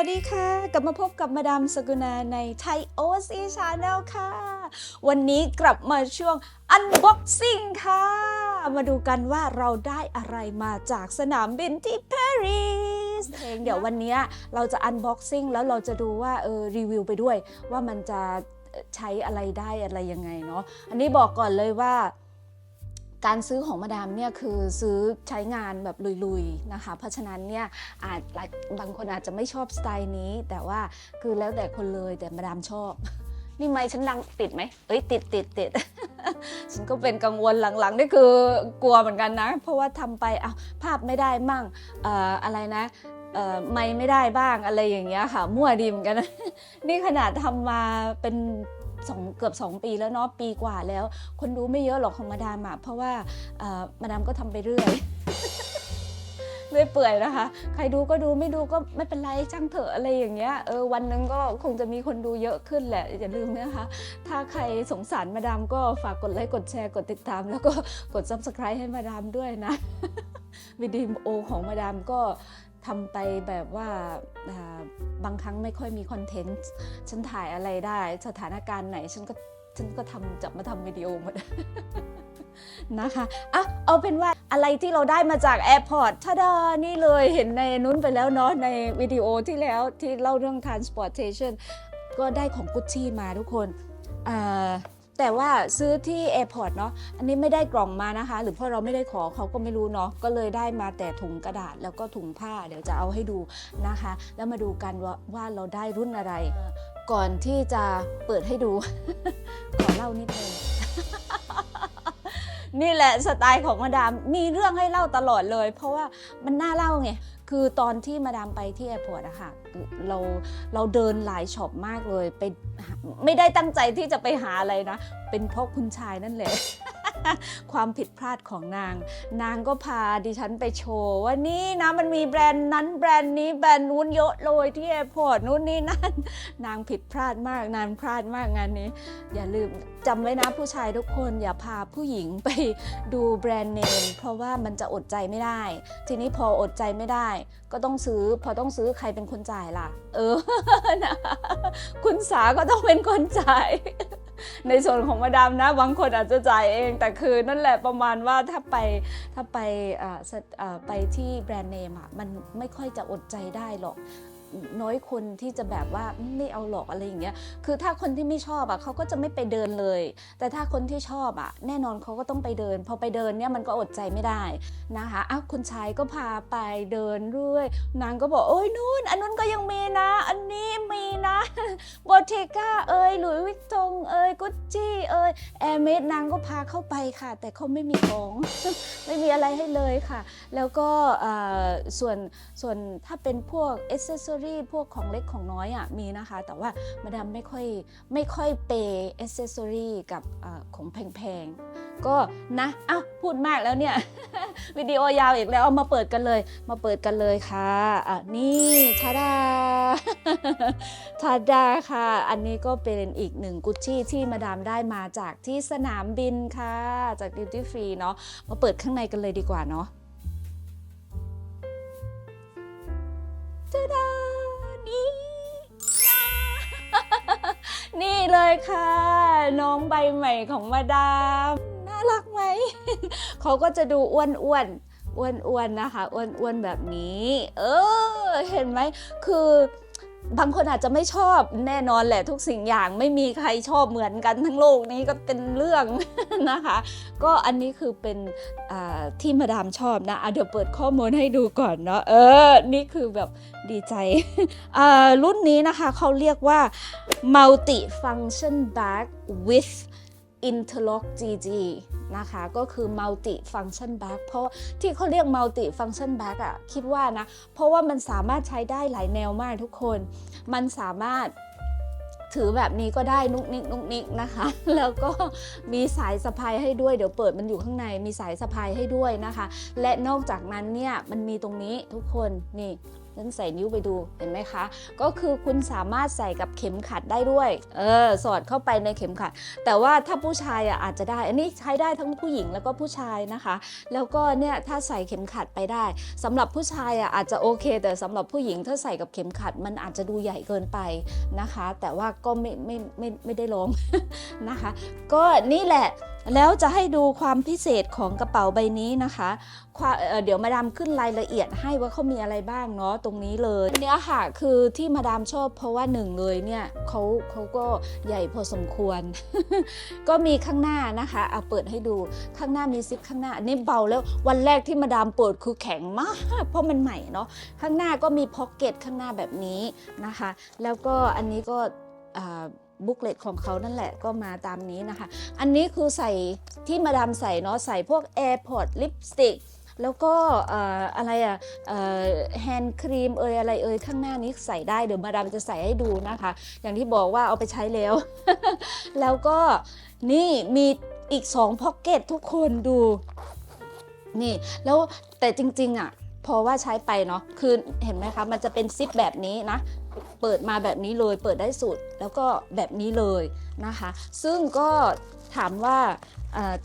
วัสดีค่ะ กลับมาพบกับมาดามสกุณาในไทยโอซีชาแนลค่ะ วันนี้กลับมาช่วง Unboxing ค่ะ มาดูกันว่าเราได้อะไรมาจากสนามบินที่ปารีสเดี๋ยววันนี้เราจะ Unboxing แล้วเราจะดูว่าเออรีวิวไปด้วย ว่ามันจะใช้อะไรได้อะไรยังไงเนาะอันนี้บอกก่อนเลยว่า การซื้อของมาดามเนี่ยคือซื้อใช้งานแบบลุยๆนะคะ เพราะฉะนั้นเนี่ยอาจบางคนอาจจะไม่ชอบสไตล์นี้ แต่ว่าคือแล้วแต่คนเลยแต่มาดามชอบ นี่ไม่ฉันดังติดไหมเอ้ยติดติดติดฉันก็เป็นกังวลหลังๆนี่คือกลัวเหมือนกันนะ เพราะว่าทำไปเอาภาพไม่ได้มั่งเอ่ออะไรนะเอ่อไม่ไม่ได้บ้างอะไรอย่างเงี้ยค่ะ มั่วดีเหมือนกันนะนี่ขนาดทำมาเป็น สองเกือบ 2 ปีแล้วเนาะปีกว่าแล้ว คนดูไม่เยอะหรอกของมาดามอะเพราะว่ามาดามก็ทำไปเรื่อยเรื่อยเปื่อยนะคะ ใครดูก็ดูไม่ดูก็ไม่เป็นไรช่างเถอะอะไรอย่างเงี้ย เออวันนึงก็คงจะมีคนดูเยอะขึ้นแหละ อย่าลืมนะคะ ถ้าใครสงสารมาดามก็ฝากกดไลค์กดแชร์กดติดตาม แล้วก็กด subscribe ให้มาดามด้วยนะวิดีโอของมาดามก็ ทำไปแบบว่าบางครั้งไม่ค่อยมีคอนเทนต์ฉันถ่ายอะไรได้ สถานการณ์ไหนฉันก็ฉันก็ทำจับมาทำวิดีโอหมดนะคะอะเอาเป็นว่าอะไรที่เราได้มาจากแอร์พอร์ตทาดานี่เลยเห็นในนู้นไปแล้วเนาะในวิดีโอที่แล้วที่เล่าเรื่อง transportation ก็ได้ของกุชชี่มาทุกคนอ่า แต่ว่าซื้อที่แอร์พอร์ตเนาะอันนี้ไม่ได้กล่องมานะคะ หรือเพราะเราไม่ได้ขอเขาก็ไม่รู้เนาะก็เลยได้มาแต่ถุงกระดาษแล้วก็ถุงผ้าเดี๋ยวจะเอาให้ดูนะคะ แล้วมาดูกันว่าว่าเราได้รุ่นอะไร ก่อนที่จะเปิดให้ดู ขอเล่านิดนึงนี่แหละสไตล์ของมาดามมีเรื่องให้เล่าตลอดเลย เพราะว่ามันน่าเล่าไง คือตอนที่มาดามไปที่แอร์พอร์ตอะค่ะเราเราเดินหลายช็อปมากเลยไปไม่ได้ตั้งใจที่จะไปหาอะไรนะ เป็นเพราะคุณชายนั่นแหละ ความผิดพลาดของนาง นางก็พาดิฉันไปโชว์ว่านี่นะมันมีแบรนด์นั้นแบรนด์นี้แบรนด์นู้นเยอะเลยที่แอร์พอร์ตนู้นนี่นั่นนางผิดพลาดมากนางพลาดมากงานนี้ อย่าลืมจำไว้นะผู้ชายทุกคนอย่าพาผู้หญิงไปดูแบรนด์เนมเพราะว่ามันจะอดใจไม่ได้ ทีนี้พออดใจไม่ได้ ก็ต้องซื้อ พอต้องซื้อใครเป็นคนจ่ายล่ะ เออนะคุณสาก็ต้องเป็นคนจ่าย ในส่วนของมาดามนะบางคนอาจจะจ่ายเอง แต่คือนั่นแหละประมาณว่าถ้าไปถ้าไปไปที่แบรนด์เนมอะมันไม่ค่อยจะอดใจได้หรอก น้อยคนที่จะแบบว่าไม่เอาหรอกอะไรอย่างเงี้ย คือถ้าคนที่ไม่ชอบอะเขาก็จะไม่ไปเดินเลย แต่ถ้าคนที่ชอบอะ แน่นอนเขาก็ต้องไปเดิน พอไปเดินเนี่ยมันก็อดใจไม่ได้นะคะอ้าวคุณชายก็พาไปเดินเรื่อย นางก็บอกโอ้ยนู่น อันนู้นก็ยังมีนะ อันนี้มีนะบอเทก้าเอ้ยหลุยวิกตงเอ้ยกุชจี้เอ้ยแอร์เมดนางก็พาเข้าไปค่ะ แต่เขาไม่มีของ ไม่มีอะไรให้เลยค่ะ แล้วก็อ่อส่วนส่วนถ้าเป็นพวกเอเซสซอรี่พวกของเล็กของน้อยอะมีนะคะ แต่ว่ามาดามไม่ค่อยไม่ค่อยเปย์อ c เซสซอรี่กับออของแพงๆ ก็นะอ้าวพูดมากแล้วเนี่ย วิดีโอยาวอีกแล้ว เอามาเปิดกันเลย มาเปิดกันเลยค่ะอะนี่ทาดาทาดาค่ะ อันนี้ก็เป็นอีกหนึ่งกุชชี่ที่มาดามได้มาจากที่สนามบินค่ะ จากดิวตี้ฟรีเนาะมาเปิดข้างในกันเลยดีกว่าเนาะ ทาดานี่นี่เลยค่ะ น้องใบใหม่ของมาดามน่ารักไหม เขาก็จะดูอ้วนอ้วนอ้วนอ้วนนะคะ อ้วนอ้วนแบบนี้ เออ เห็นไหมคือ บางคนอาจจะไม่ชอบแน่นอนแหละทุกสิ่งอย่างไม่มีใครชอบเหมือนกันทั้งโลกนี้ก็เป็นเรื่องนะคะ ก็อันนี้คือเป็นที่มาดามชอบนะะเดี๋ยวเปิดข้อมูลให้ดูก่อนเนาะเออ นี่คือแบบดีใจ รุ่นนี้นะคะเขาเรียกว่า multi function bag with interlock GG นะคะ ก็คือ multi function bag เพราะที่เขาเรียก multi function bag อะคิดว่านะ เพราะว่ามันสามารถใช้ได้หลายแนวมากทุกคน มันสามารถถือแบบนี้ก็ได้นุกนิกนุกนิกนะคะ แล้วก็มีสายสะพายให้ด้วย เดี๋ยวเปิดมันอยู่ข้างในมีสายสะพายให้ด้วยนะคะ และนอกจากนั้นเนี่ยมันมีตรงนี้ทุกคนนี่ ฉันใส่นิ้วไปดูเห็นไหมคะ ก็คือคุณสามารถใส่กับเข็มขัดได้ด้วยเออสอดเข้าไปในเข็มขัด แต่ว่าถ้าผู้ชายอะอาจจะได้ อันนี้ใช้ได้ทั้งผู้หญิงแล้วก็ผู้ชายนะคะ แล้วก็เนี่ยถ้าใส่เข็มขัดไปได้สำหรับผู้ชายอะอาจจะโอเค แต่สำหรับผู้หญิงถ้าใส่กับเข็มขัด มันอาจจะดูใหญ่เกินไปนะคะ แต่ว่าก็ไม่ไม่ไม่ไม่ได้ลองนะคะ ก็นี่แหละ แล้วจะให้ดูความพิเศษของกระเป๋าใบนี้นะคะเเดี๋ยวมาดามขึ้นรายละเอียดให้ว่าเขามีอะไรบ้างเนาะตรงนี้เลยเนี้ยค่ะคือที่มาดามชอบเพราะว่าหนึ่งเลยเนี่ยเขาเขาก็ใหญ่พอสมควร ก็มีข้างหน้านะคะเอาเปิดให้ดูข้างหน้ามีซิปข้างหน้าอันนี้เบาแล้ววันแรกที่มาดามเปิดคือแข็งมาก เพราะมันใหม่เนาะข้างหน้าก็มีพ็อกเก็ตข้างหน้าแบบนี้นะคะ แล้วก็อันนี้ก็ บุ๊กเลตของเขานั่นแหละก็มาตามนี้นะคะ อันนี้คือใส่ที่มาดามใส่เนาะใส่พวก AirPod ลิปสติกแล้วก็อะไรอะแฮนด์ครีมเอยอะไรเอยข้างหน้านี้ใส่ได้เดี๋ยวมาดามจะใส่ให้ดูนะคะ อย่างที่บอกว่าเอาไปใช้แล้ว แล้วก็นี่มีอีก2พ็อกเก็ตทุกคนดู นี่แล้วแต่จริง ๆอะ พอว่าใช้ไปเนาะคือเห็นไหมคะ มันจะเป็นซิปแบบนี้นะ เปิดมาแบบนี้เลยเปิดได้สุดแล้วก็แบบนี้เลยนะคะ ซึ่งก็ถามว่า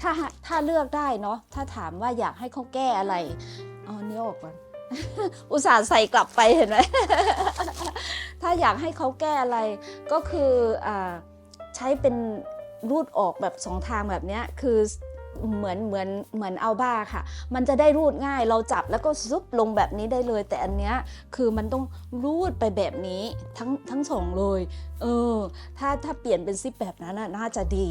ถ้าถ้าเลือกได้เนาะถ้าถามว่าอยากให้เขาแก้อะไรเอาอันนี้ออกก่อนอุตส่าห์ใส่กลับไปเห็นไหมถ้าอยากให้เขาแก้อะไรก็คืออใช้เป็นรูดออกแบบสองทางแบบนี้คือ เหมือนเหมือนเหมือนเอาบ้าค่ะ มันจะได้รูดง่าย เราจับแล้วก็ซุบลงแบบนี้ได้เลย แต่อันเนี้ยคือมันต้องรูดไปแบบนี้ทั้งทั้งสองเลย เออ ถ้าถ้าเปลี่ยนเป็นซิปแบบนั้นน่าจะดี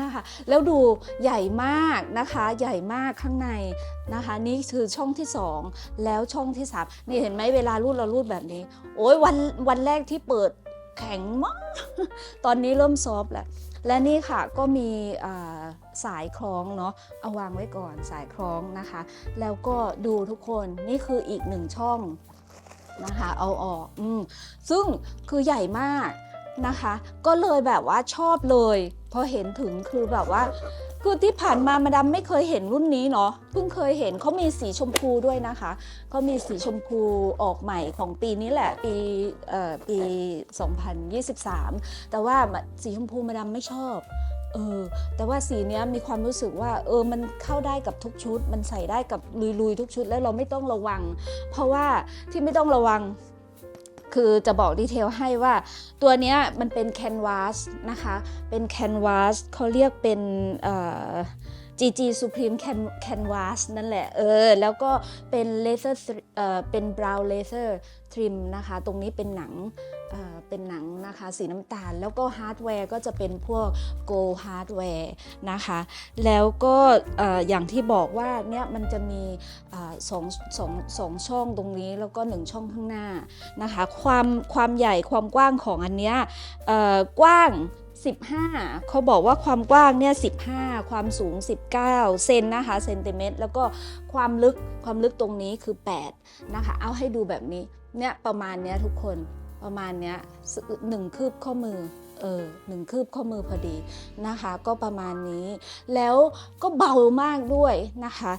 นะคะ แล้วดูใหญ่มากนะคะ ใหญ่มากข้างในนะคะ นี่คือช่องที่ 2 แล้วช่องที่3นี่เห็นไหมเวลารูดเรารูดแบบนี้ โอ้ยวันวันแรกที่เปิด แข็งมาก ตอนนี้เริ่มซอฟแล้ว และนี่ค่ะก็มีสายคล้องเนาะ เอาวางไว้ก่อนสายคล้องนะคะ แล้วก็ดูทุกคนนี่คืออีกหนึ่งช่องนะคะ เอาออกอมซึ่งคือใหญ่มากนะคะ ก็เลยแบบว่าชอบเลย พอเห็นถึงคือแบบว่า คือที่ผ่านมามาดามไม่เคยเห็นรุ่นนี้เนาะเพิ่งเคยเห็นเขามีสีชมพูด้วยนะคะเขามีสีชมพูออกใหม่ของปีนี้แหละ ปีเอ่อปี 2023 แต่ว่าสีชมพูมาดามไม่ชอบเออแต่ว่าสีเนี้ยมีความรู้สึกว่าเออมันเข้าได้กับทุกชุด มันใส่ได้กับลุยๆทุกชุด แล้วเราไม่ต้องระวัง เพราะว่าที่ไม่ต้องระวัง คือจะบอกดีเทลให้ว่าตัวนี้มันเป็นแคนวาสนะคะ เป็นแคนวาสเขาเรียกเป็นเอ่อ GG Supreme Can Canvas นั่นแหละ เออ แล้วก็เป็น laser เอ่อเป็น brown laser trim นะคะ ตรงนี้เป็นหนังเอ่อเป็นหนังนะคะสีน้ำตาล แล้วก็ฮาร์ดแวร์ก็จะเป็นพวก Go hardware นะคะ แล้วก็เอ่ออย่างที่บอกว่าเนี่ยมันจะมีสองสองสองช่องตรงนี้แล้วก็หนึ่งช่องข้างหน้านะคะ ความความใหญ่ความกว้างของอันเนี้ยกว้าง 15 เขาบอกว่าความกว้างเนี่ย15 ความสูง 19 เซนนะคะเซนติเมตรแล้วก็ความลึกความลึกตรงนี้คือ 8 นะคะ เอาให้ดูแบบนี้เนี่ยประมาณเนี้ยทุกคนประมาณเนี้ยหนึ่งคืบข้อมือเออหนึ่งคืบข้อมือพอดีนะคะ ก็ประมาณนี้ แล้วก็เบามากด้วยนะคะ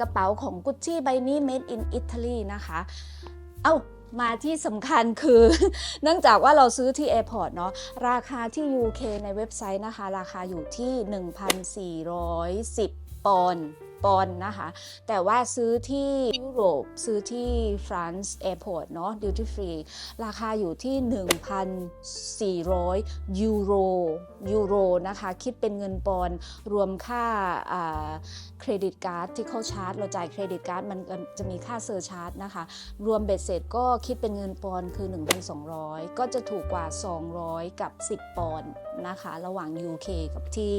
กระเป๋าของกุชชี่ใบนี้ made in Italy นะคะ เอ้า มาที่สำคัญคือ เนื่องจากว่าเราซื้อที่ Airport เนาะราคาที่ UK ในเว็บไซต์นะคะ ราคาอยู่ที่ 1,410 ปอนด์ ปอนนะคะ แต่ว่าซื้อที่ยุโรปซื้อที่ฟรานซ์แอร์พอร์ตเนาะดิวตี้ฟรีราคาอยู่ที่ 1,400 ยูโรยูโรนะคะ คิดเป็นเงินปอนรวมค่าเครดิตการ์ดที่เขาชาร์จ เราจ่ายเครดิตการ์ดมันจะมีค่าเซอร์ชาร์จนะคะ รวมเบ็ดเสร็จก็คิดเป็นเงินปอนคือ 1,200 ก็จะถูกกว่า 200 กับ 10 ปอนนะคะ ระหว่าง UK กับที่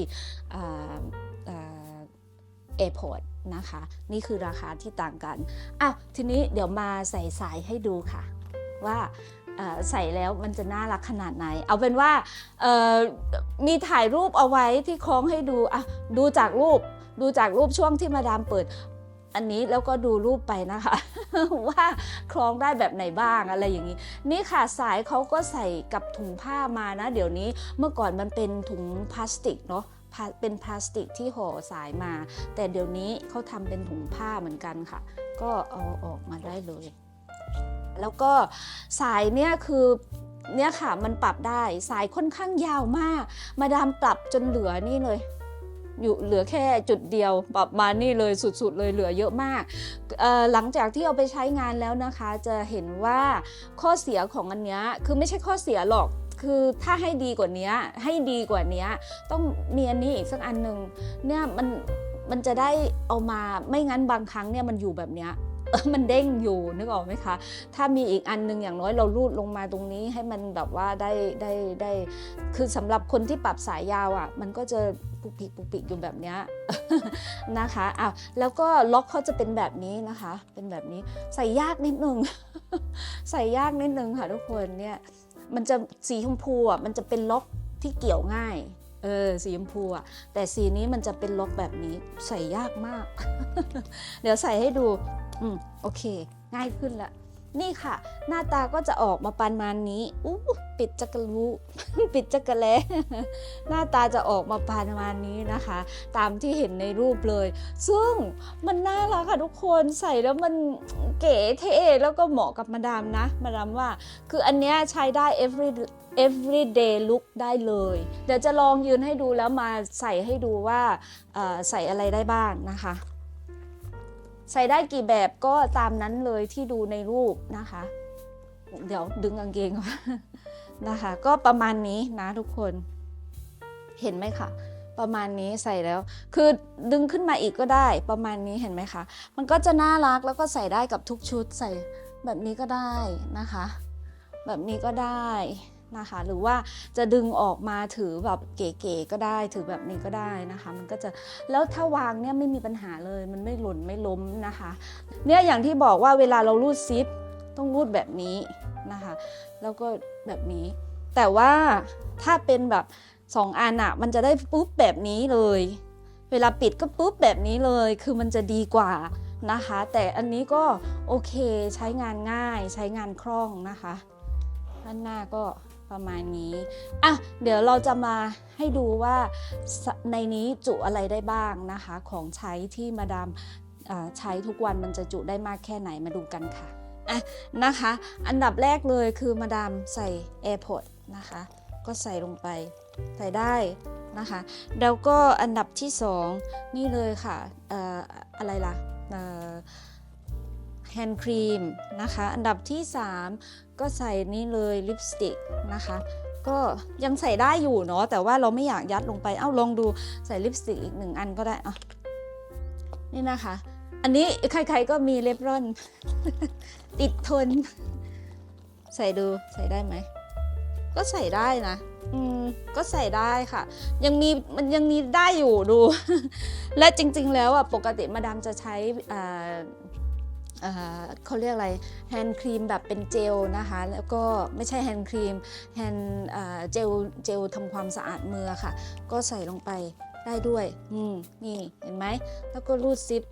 อ่าอ่าแอร์พอร์ตนะคะ นี่คือราคาที่ต่างกันอะทีนี้เดี๋ยวมาใส่สายให้ดูค่ะ ว่าใส่แล้วมันจะน่ารักขนาดไหน เอาเป็นว่ามีถ่ายรูปเอาไว้ที่คล้องให้ดูอะดูจากรูปดูจากรูปช่วงที่มาดามเปิด อันนี้แล้วก็ดูรูปไปนะคะ ว่าคล้องได้แบบไหนบ้างอะไรอย่างนี้ นี่ค่ะสายเขาก็ใส่กับถุงผ้ามานะ เดี๋ยวนี้เมื่อก่อนมันเป็นถุงพลาสติกเนาะ เป็นพลาสติกที่ห่อสายมา แต่เดี๋ยวนี้เขาทำเป็นถุงผ้าเหมือนกันค่ะ ก็เอาออกมาได้เลย แล้วก็สายเนี่ยคือเนี่ยค่ะมันปรับได้สายค่อนข้างยาวมาก มาดามปรับจนเหลือนี่เลย อยู่เหลือแค่จุดเดียว ปรับมานี่เลยสุดๆเลยเหลือเยอะมาก หลังจากที่เอาไปใช้งานแล้วนะคะ จะเห็นว่าข้อเสียของอันเนี้ยคือไม่ใช่ข้อเสียหรอก คือถ้าให้ดีกว่านี้ให้ดีกว่านี้ต้องมีอันนี้อีกสักอันหนึ่งเนี่ยมันมันจะได้เอามาไม่งั้นบางครั้งเนี่ยมันอยู่แบบเนี้ยมันเด้งอยู่นึกออกไหมคะ ถ้ามีอีกอันหนึงอย่างน้อยเราลูดลงมาตรงนี้ให้มันแบบว่าได้ได้ได้ คือสำหรับคนที่ปรับสายยาวอะ มันก็จะปุกปิกปุกปิกอยู่แบบเนี้ยนะคะอ้าวแล้วก็ล็อกเขาจะเป็นแบบนี้นะคะ เป็นแบบนี้ใส่ยากนิดนึง ใส่ยากนิดนึงค่ะทุกคนเนี่ย มันจะสีชมพูอะมันจะเป็นล็อกที่เกี่ยวง่ายเออสีชมพูอะแต่สีนี้มันจะเป็นล็อกแบบนี้ใส่ยากมาก เดี๋ยวใส่ให้ดูอืมโอเค ง่ายขึ้นละ นี่ค่ะ หน้าตาก็จะออกมาประมาณนี้อู้ปิดจักรลูปิดจักรแลหน้าตาจะออกมาประมาณนี้นะคะ ตามที่เห็นในรูปเลย ซึ่งมันน่ารักค่ะทุกคนใส่แล้วมันเก๋เท่แล้วก็เหมาะกับมาดามนะ มาดามว่า คืออันเนี้ยใช้ได้ every everyday look ได้เลย เดี๋ยวจะลองยืนให้ดูแล้วมาใส่ให้ดูว่าใส่อะไรได้บ้างนะคะ ใส่ได้กี่แบบก็ตามนั้นเลยที่ดูในรูปนะคะ เดี๋ยวดึงกางเกงก่อนนะคะ ก็ประมาณนี้นะทุกคน เห็นไหมคะประมาณนี้ใส่แล้ว คือดึงขึ้นมาอีกก็ได้ประมาณนี้เห็นไหมคะ มันก็จะน่ารักแล้วก็ใส่ได้กับทุกชุดใส่แบบนี้ก็ได้นะคะ แบบนี้ก็ได้ นะคะ หรือว่าจะดึงออกมาถือแบบเก๋ๆก็ได้ ถือแบบนี้ก็ได้นะคะ มันก็จะแล้วถ้าวางเนี่ยไม่มีปัญหาเลย มันไม่หล่นไม่ล้มนะคะ เนี่ยอย่างที่บอกว่าเวลาเรารูดซิปต้องรูดแบบนี้นะคะ แล้วก็แบบนี้ แต่ว่าถ้าเป็นแบบสองอันอะมันจะได้ปุ๊บแบบนี้เลย เวลาปิดก็ปุ๊บแบบนี้เลย คือมันจะดีกว่านะคะ แต่อันนี้ก็โอเคใช้งานง่ายใช้งานคล่องนะคะ ด้านหน้าก็ ประมาณนี้อะเดี๋ยวเราจะมาให้ดูว่าในนี้จุอะไรได้บ้างนะคะ ของใช้ที่มาดามใช้ทุกวันมันจะจุได้มากแค่ไหนมาดูกันค่ะอะนะคะ อันดับแรกเลยคือมาดามใส่ AirPod นะคะ ก็ใส่ลงไปใส่ได้นะคะแล้วก็อันดับที่สองนี่เลยค่ะอออะไรล่ะ แฮนด์ครีมนะคะ อันดับที่ 3 ก็ใส่นี่เลยลิปสติกนะคะ ก็ยังใส่ได้อยู่เนาะแต่ว่าเราไม่อยากยัดลงไป เอ้าลองดูใส่ลิปสติกอีกหนึ่งอันก็ได้อะนี่นะคะ อันนี้ใครๆก็มีเล็บร่อน ติดทน ใส่ดูใส่ได้ไหม ก็ใส่ได้นะอืมก็ใส่ได้ค่ะ ยังมีมันยังมีได้อยู่ดู และจริงๆแล้วอะปกติมาดามจะใช้อ่าอ่า เขาเรียกอะไรแฮนด์ครีมแบบเป็นเจลนะคะแล้วก็ไม่ใช่แฮนด์ครีมแฮนด์เจลเจลทำความสะอาดมือค่ะ ก็ใส่ลงไปได้ด้วยอืมนี่เห็นไหมแล้วก็รูดซิป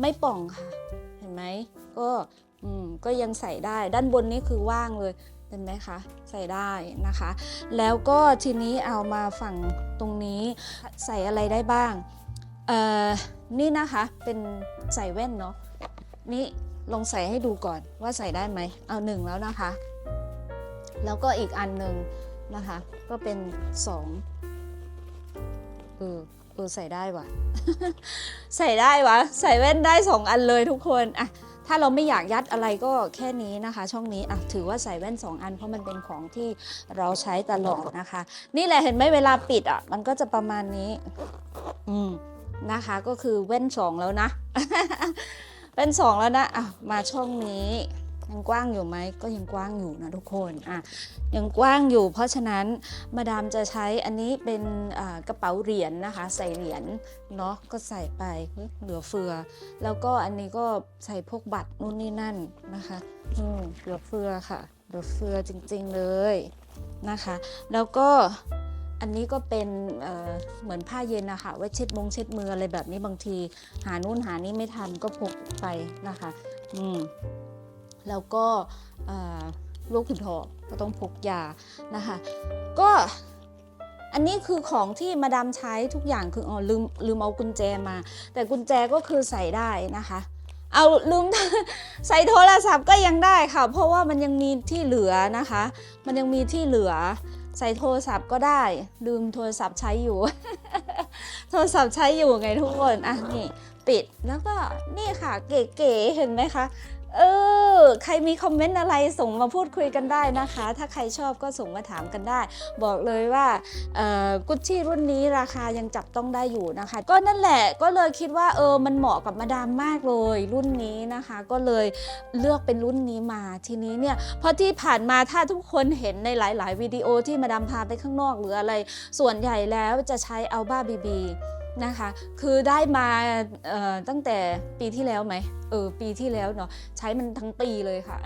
ไม่ป่องค่ะ เห็นไหมก็อืมก็ยังใส่ได้ด้านบนนี้คือว่างเลยเห็นไหมคะใส่ได้นะคะ แล้วก็ทีนี้เอามาฝั่งตรงนี้ใส่อะไรได้บ้างเอ่อนี่นะคะเป็นใส่แว่นเนาะ นี่ลองใส่ให้ดูก่อนว่าใส่ได้ไหม เอาหนึ่งแล้วนะคะ แล้วก็อีกอันหนึ่งนะคะ ก็เป็นสองเออเออใส่ได้ว่ะใส่ได้วะ ใส่แว่นได้สองอันเลยทุกคนอะถ้าเราไม่อยากยัดอะไรก็แค่นี้นะคะ ช่องนี้อะถือว่าใส่แว่น 2 อันเพราะมันเป็นของที่เราใช้ตลอดนะคะ นี่แหละเห็นไหมเวลาปิดอะมันก็จะประมาณนี้ อืมนะคะ ก็คือแว่นสองแล้วนะ แว่นสองแล้วนะอะมาช่องนี้ยังกว้างอยู่ไหมก็ยังกว้างอยู่นะทุกคนอะยังกว้างอยู่ เพราะฉะนั้นมาดามจะใช้อันนี้เป็นกระเป๋าเหรียญนะคะ ใส่เหรียญเนาะก็ใส่ไปเฮ้ยเหลือเฟือ แล้วก็อันนี้ก็ใส่พวกบัตรนู่นนี่นั่นนะคะอืมเหลือเฟือค่ะเหลือเฟือจริงๆเลยนะคะ แล้วก็ อันนี้ก็เป็นเเหมือนผ้าเย็นนะคะไว้เช็ดมงเช็ดมืออะไรแบบนี้บางที หานู่นหานี่ไม่ทันก็พกไปนะคะ อืมแล้วก็เอ่อลูกขุนทองก็ต้องพกยานะคะ ก็อันนี้คือของที่มาดามใช้ทุกอย่างคืออ๋อลืมลืมเอากุญแจมา แต่กุญแจก็คือใส่ได้นะคะ เอาลืมใส่โทรศัพท์ก็ยังได้ค่ะ เพราะว่ามันยังมีที่เหลือนะคะ มันยังมีที่เหลือ ใส่โทรศัพท์ก็ได้ ลืมโทรศัพท์ใช้อยู่ โทรศัพท์ใช้อยู่ไงทุกคน อะนี่ ปิดแล้วก็นี่ค่ะ เก๋ๆเห็นไหมคะ เออ ใครมีคอมเมนต์อะไรส่งมาพูดคุยกันได้นะคะ ถ้าใครชอบก็ส่งมาถามกันได้ บอกเลยว่ากุชชี่รุ่นนี้ราคายังจับต้องได้อยู่นะคะ ก็นั่นแหละก็เลยคิดว่าเออมันเหมาะกับมาดามมากเลย รุ่นนี้นะคะ ก็เลยเลือกเป็นรุ่นนี้มาทีนี้เนี่ยเพราะที่ผ่านมาถ้าทุกคนเห็นในหลาย ๆ วิดีโอที่มาดามพาไปข้างนอกหรืออะไร ส่วนใหญ่แล้วจะใช้อัลบ้าบีบีนะคะ คือได้มาออตั้งแต่ปีที่แล้วไหม เออปีที่แล้วเนาะใช้มันทั้งปีเลยค่ะ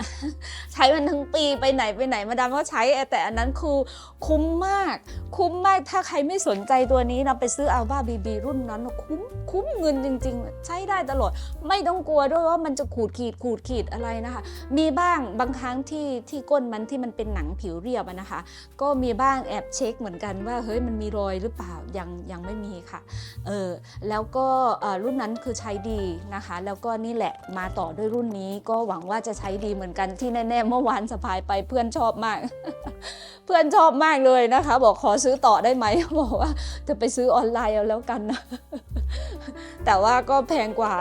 ใช้มันทั้งปีไปไหนไปไหนมาดามก็ใช้แต่อันนั้นคือคุ้มมาก คุ้มมากถ้าใครไม่สนใจตัวนี้นะไปซื้ออัลบ้าบีบีรุ่นนั้นนะคุ้มคุ้มเงินจริง ๆ ใช้ได้ตลอด ไม่ต้องกลัวด้วยว่ามันจะขูดขีดขูดขีดอะไรนะคะ มีบ้างบางครั้งที่ที่ก้นมันที่มันเป็นหนังผิวเรียบนะคะ ก็มีบ้างแอบเช็คเหมือนกันว่าเฮ้ยมันมีรอยหรือเปล่ายังยังไม่มีค่ะเออแล้วก็รุ่นนั้นคือใช้ดีนะคะ แล้วก็นี่แหละมาต่อด้วยรุ่นนี้ก็หวังว่าจะใช้ดีเหมือนกันที่แน่ๆเมื่อวานสะพายไปเพื่อนชอบมาก เพื่อนชอบมากเลยนะคะ บอกขอซื้อต่อได้ไหมบอกว่าจะไปซื้อออนไลน์เอาแล้วกันนะ แต่ว่าก็แพงกว่า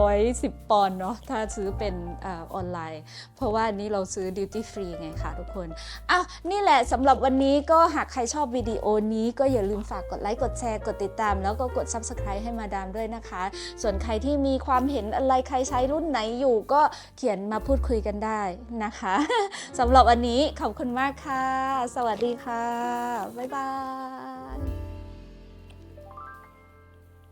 210 ปอนด์เนาะถ้าซื้อเป็นอออนไลน์ เพราะว่าอันนี้เราซื้อ duty free ไงค่ะทุกคนอ้าวนี่แหละสำหรับวันนี้ก็หากใครชอบวิดีโอนี้ก็อย่าลืมฝากกดไลค์ กดแชร์ กดติดตาม แล้วก็กด subscribe ให้มาดามด้วยนะคะ ส่วนใครที่มีความเห็นอะไรใครใช้รุ่นไหนอยู่ก็เขียนมาพูดคุยกันได้นะคะสำหรับวันนี้ขอบคุณมากค่ะ สวัสดีค่ะ บ๊ายบาย